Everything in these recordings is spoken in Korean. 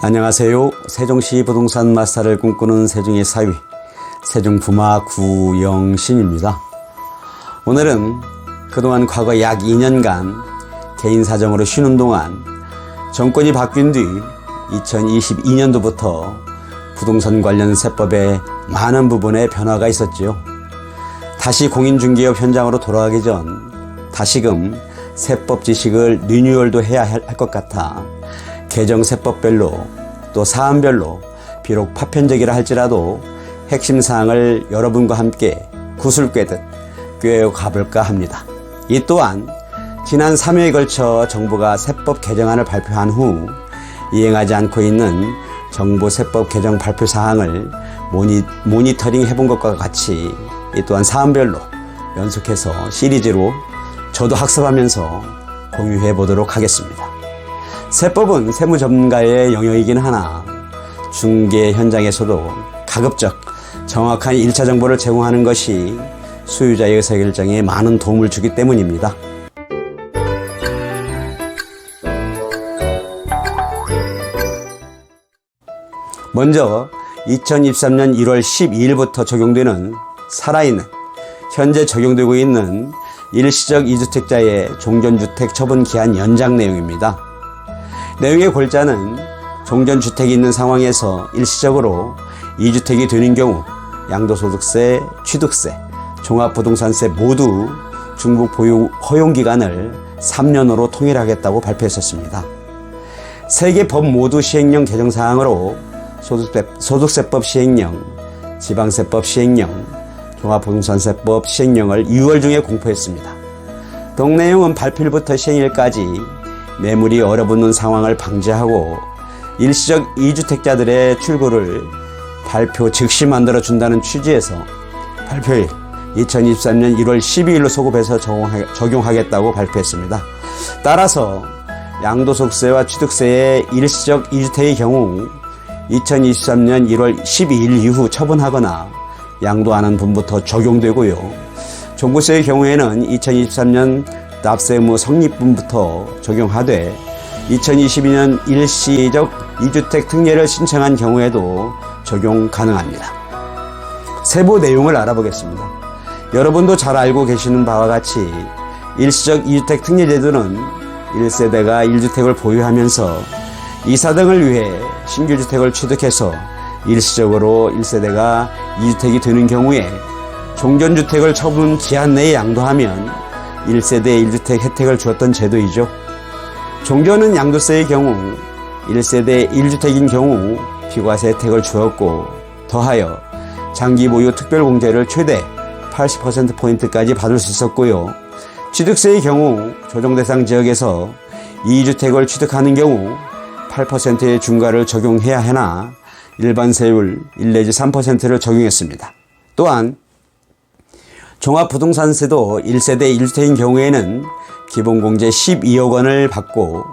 안녕하세요. 세종시 부동산 마스터를 꿈꾸는 세종의 사위, 세종 부마 구영신입니다. 오늘은 그동안 과거 약 2년간 개인 사정으로 쉬는 동안 정권이 바뀐 뒤 2022년도부터 부동산 관련 세법에 많은 부분에 변화가 있었지요. 다시 공인중개업 현장으로 돌아가기 전 다시금 세법 지식을 리뉴얼도 해야 할 것 같아 개정 세법별로 또 사안별로 비록 파편적이라 할지라도 핵심 사항을 여러분과 함께 구슬 꿰듯 꿰어 가볼까 합니다. 이 또한 지난 3회에 걸쳐 정부가 세법 개정안을 발표한 후 이행하지 않고 있는 정부 세법 개정 발표 사항을 모니, 모니터링 해본 것과 같이 이 또한 사안별로 연속해서 시리즈로 저도 학습하면서 공유해 보도록 하겠습니다. 세법은 세무 전문가의 영역이긴 하나 중개 현장에서도 가급적 정확한 1차 정보를 제공하는 것이 수요자의 의사결정에 많은 도움을 주기 때문입니다. 먼저 2023년 1월 12일부터 적용되는 살아있는 현재 적용되고 있는 일시적 이주택자의 종전주택 처분 기한 연장 내용입니다. 내용의 골자는 종전주택이 있는 상황에서 일시적으로 이주택이 되는 경우 양도소득세, 취득세, 종합부동산세 모두 중복 보유 허용 기간을 3년으로 통일하겠다고 발표했었습니다. 세개법 모두 시행령 개정 사항으로 소득세, 소득세법 시행령, 지방세법 시행령, 종합부동산세법 시행령을 6월 중에 공포했습니다. 동 내용은 발표일부터 시행일까지 매물이 얼어붙는 상황을 방지하고 일시적 이주택자들의 출구를 발표 즉시 만들어 준다는 취지에서 발표일 2023년 1월 12일로 소급해서 적용하겠다고 발표했습니다. 따라서 양도소득세와 취득세의 일시적 이주택의 경우 2023년 1월 12일 이후 처분하거나 양도하는 분부터 적용되고요. 종부세의 경우에는 2023년 납세의무 성립분부터 적용하되 2022년 일시적 이주택 특례를 신청한 경우에도 적용 가능합니다. 세부 내용을 알아보겠습니다. 여러분도 잘 알고 계시는 바와 같이 일시적 이주택 특례 제도는 1세대가 1주택을 보유하면서 이사 등을 위해 신규 주택을 취득해서 일시적으로 1세대가 2주택이 되는 경우에 종전주택을 처분 기한 내에 양도하면 1세대 1주택 혜택을 주었던 제도이죠. 종전은 양도세의 경우 1세대 1주택인 경우 비과세 혜택을 주었고 더하여 장기 보유 특별공제를 최대 80%포인트까지 받을 수 있었고요. 취득세의 경우 조정 대상 지역에서 2주택을 취득하는 경우 8%의 중과를 적용해야 하나 일반 세율 1 내지 3%를 적용했습니다. 또한 종합부동산세도 1세대 1주택인 경우에는 기본공제 12억 원을 받고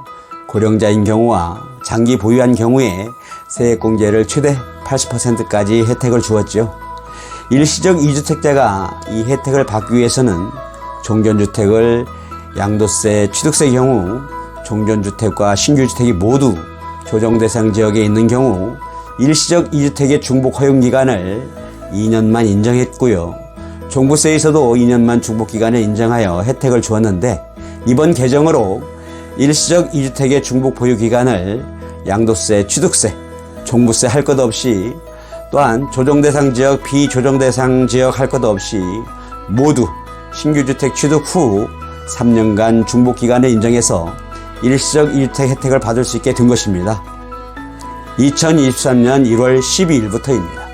고령자인 경우와 장기 보유한 경우에 세액공제를 최대 80%까지 혜택을 주었죠. 일시적 2주택자가 이 혜택을 받기 위해서는 종전주택을 양도세, 취득세 경우 종전주택과 신규주택이 모두 조정대상 지역에 있는 경우 일시적 2주택의 중복 허용 기간을 2년만 인정했고요. 종부세에서도 2년만 중복 기간을 인정하여 혜택을 주었는데 이번 개정으로 일시적 2주택의 중복 보유 기간을 양도세, 취득세, 종부세 할 것 없이 또한 조정대상 지역, 비조정대상 지역 할 것 없이 모두 신규주택 취득 후 3년간 중복 기간을 인정해서 일시적 2주택 혜택을 받을 수 있게 된 것입니다. 2023년 1월 12일부터입니다.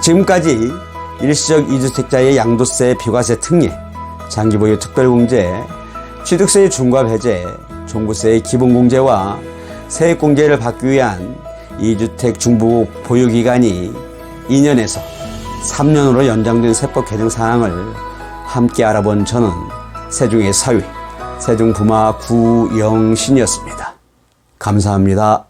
지금까지 일시적 2주택자의 양도세, 비과세 특례, 장기보유 특별공제, 취득세의 중과 배제, 종부세의 기본공제와 세액공제를 받기 위한 2주택 중부 보유기간이 2년에서 3년으로 연장된 세법 개정 사항을 함께 알아본 저는 세종의 사위, 세종부마 구영신이었습니다. 감사합니다.